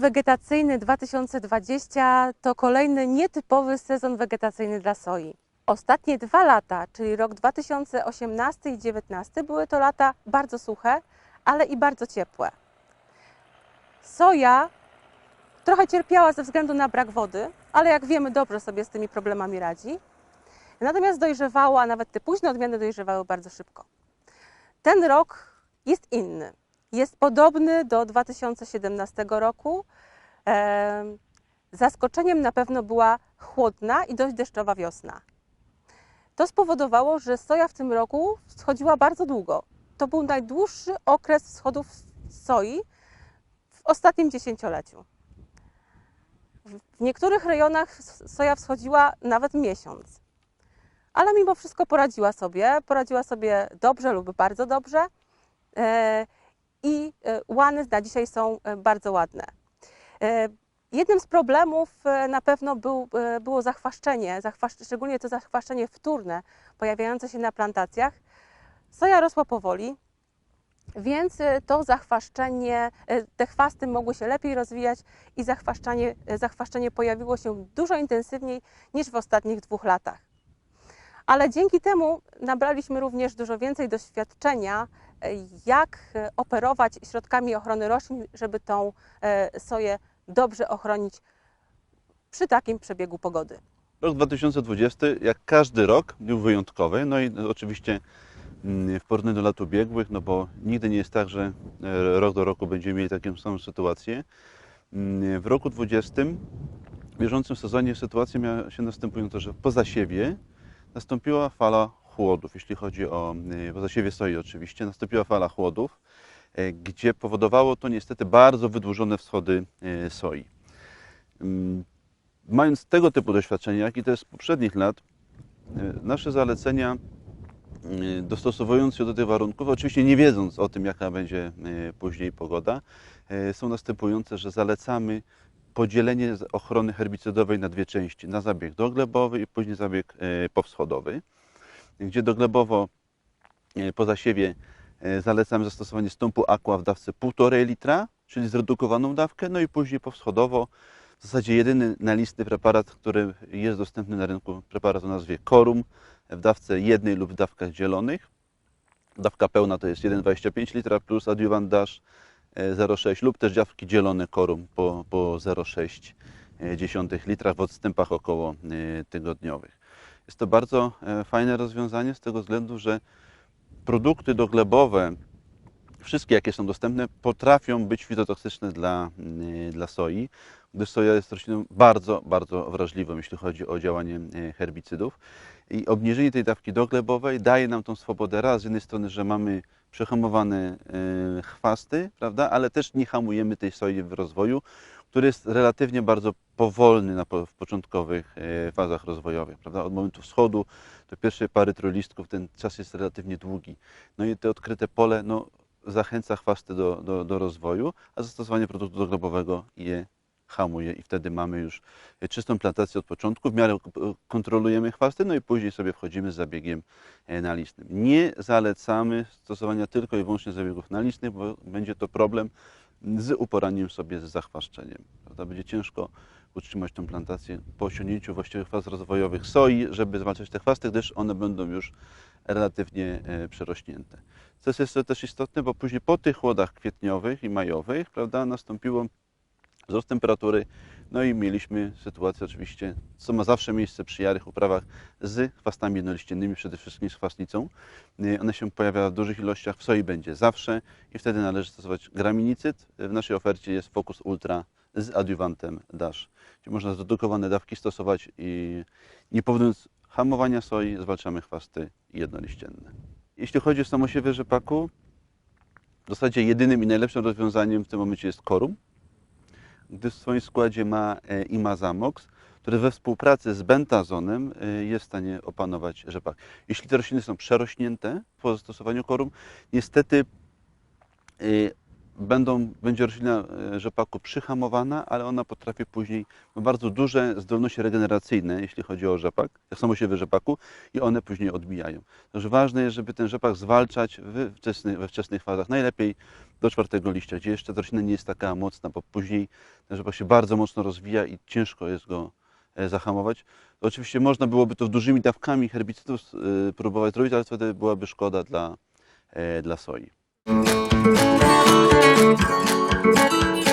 wegetacyjny 2020 to kolejny nietypowy sezon wegetacyjny dla soi. Ostatnie dwa lata, czyli rok 2018 i 2019, były to lata bardzo suche, ale i bardzo ciepłe. Soja trochę cierpiała ze względu na brak wody, ale jak wiemy, dobrze sobie z tymi problemami radzi. Natomiast dojrzewała, nawet te późne odmiany dojrzewały bardzo szybko. Ten rok jest inny. Jest podobny do 2017 roku. Em, Zaskoczeniem na pewno była chłodna i dość deszczowa wiosna. To spowodowało, że soja w tym roku wschodziła bardzo długo. To był najdłuższy okres wschodów soi w ostatnim dziesięcioleciu. W niektórych rejonach soja wschodziła nawet miesiąc. Ale mimo wszystko poradziła sobie, poradziła sobie dobrze lub bardzo dobrze. I e, łany na dzisiaj są e, bardzo ładne. E, Jednym z problemów na pewno był, było zachwaszczenie, zachwaszcz- szczególnie to zachwaszczenie wtórne pojawiające się na plantacjach. Soja rosła powoli, więc to zachwaszczenie, te chwasty mogły się lepiej rozwijać i zachwaszczenie, zachwaszczenie pojawiło się dużo intensywniej niż w ostatnich dwóch latach. Ale dzięki temu nabraliśmy również dużo więcej doświadczenia, e, jak e, operować środkami ochrony roślin, żeby tą e, soję dobrze ochronić przy takim przebiegu pogody. Rok 2020, jak każdy rok, był wyjątkowy. No i oczywiście mm, w porównaniu do lat ubiegłych, no bo nigdy nie jest tak, że rok do roku będziemy mieli taką samą sytuację. Mm, W roku 2020, w bieżącym sezonie sytuacja miała się następująca, że po zasiewie nastąpiła fala chłodów, jeśli chodzi o e, po zasiewie soi oczywiście, nastąpiła fala chłodów, e, gdzie powodowało to niestety bardzo wydłużone wschody e, soi. Mm, Mając tego typu doświadczenie, jak i też z poprzednich lat, nasze zalecenia, dostosowując się do tych warunków, oczywiście nie wiedząc o tym, jaka będzie później pogoda, są następujące, że zalecamy podzielenie ochrony herbicydowej na dwie części, na zabieg doglebowy i później zabieg e, powschodowy, gdzie doglebowo e, po zasiewie e, zalecamy zastosowanie stąpu aqua w dawce 1,5 litra, czyli zredukowaną dawkę, no i później powschodowo w zasadzie jedyny nalistny preparat, który jest dostępny na rynku, preparat o nazwie Korum w dawce jednej lub w dawkach dzielonych. Dawka pełna to jest 1,25 litra plus adiuwant dash 0,6 lub też dawki dzielone Korum po, po 0,6 e, litrach w odstępach około e, tygodniowych. Jest to bardzo e, fajne rozwiązanie z tego względu, że produkty doglebowe, wszystkie jakie są dostępne, potrafią być fitotoksyczne dla, dla soi, gdyż soja jest rośliną bardzo, bardzo wrażliwą, jeśli chodzi o działanie herbicydów. I obniżenie tej dawki doglebowej daje nam tą swobodę raz z jednej strony, że mamy przehamowane y, chwasty, prawda, ale też nie hamujemy tej soi w rozwoju, który jest relatywnie bardzo powolny na, w początkowych y, fazach rozwojowych. Prawda? Od momentu wschodu do pierwszej pary trójlistków ten czas jest relatywnie długi. No i te odkryte pole no, zachęca chwasty do, do, do rozwoju, a zastosowanie produktu doglebowego je hamuje i wtedy mamy już czystą plantację od początku, w miarę k- kontrolujemy chwasty, no i później sobie wchodzimy z zabiegiem e, nalistnym. Nie zalecamy stosowania tylko i wyłącznie zabiegów nalistnych, bo będzie to problem z uporaniem sobie z zachwaszczeniem. Prawda? Będzie ciężko utrzymać tą plantację po osiągnięciu właściwych faz rozwojowych soi, żeby zwalczać te chwasty, gdyż one będą już relatywnie e, przerośnięte. Co jest też istotne, bo później po tych chłodach kwietniowych i majowych, prawda, nastąpiło wzrost temperatury, no i mieliśmy sytuację oczywiście, co ma zawsze miejsce przy jarych uprawach z chwastami jednoliściennymi, przede wszystkim z chwastnicą. Y, One się pojawiają w dużych ilościach, w soi będzie zawsze i wtedy należy stosować graminicyd. W naszej ofercie jest Focus Ultra z adiuwantem DASH, gdzie można zredukowane dawki stosować i nie powodując hamowania soi, zwalczamy chwasty jednoliścienne. Jeśli chodzi o samosiewy rzepaku, w zasadzie jedynym i najlepszym rozwiązaniem w tym momencie jest korum, gdyż w swoim składzie ma e, imazamox, który we współpracy z bentazonem e, jest w stanie opanować rzepak. Jeśli te rośliny są przerośnięte po zastosowaniu korum, niestety e, będą, będzie roślina e, rzepaku przyhamowana, ale ona potrafi później, ma bardzo duże zdolności regeneracyjne, jeśli chodzi o rzepak, tak samo siewy rzepaku i one później odbijają. Także ważne jest, żeby ten rzepak zwalczać we wczesnych, we wczesnych fazach, najlepiej do czwartego liścia, gdzie jeszcze ta roślina nie jest taka mocna, bo później ten rzepak się bardzo mocno rozwija i ciężko jest go e, zahamować. Oczywiście można byłoby to dużymi dawkami herbicydów e, próbować zrobić, ale wtedy byłaby szkoda dla, dla soi. Thank you.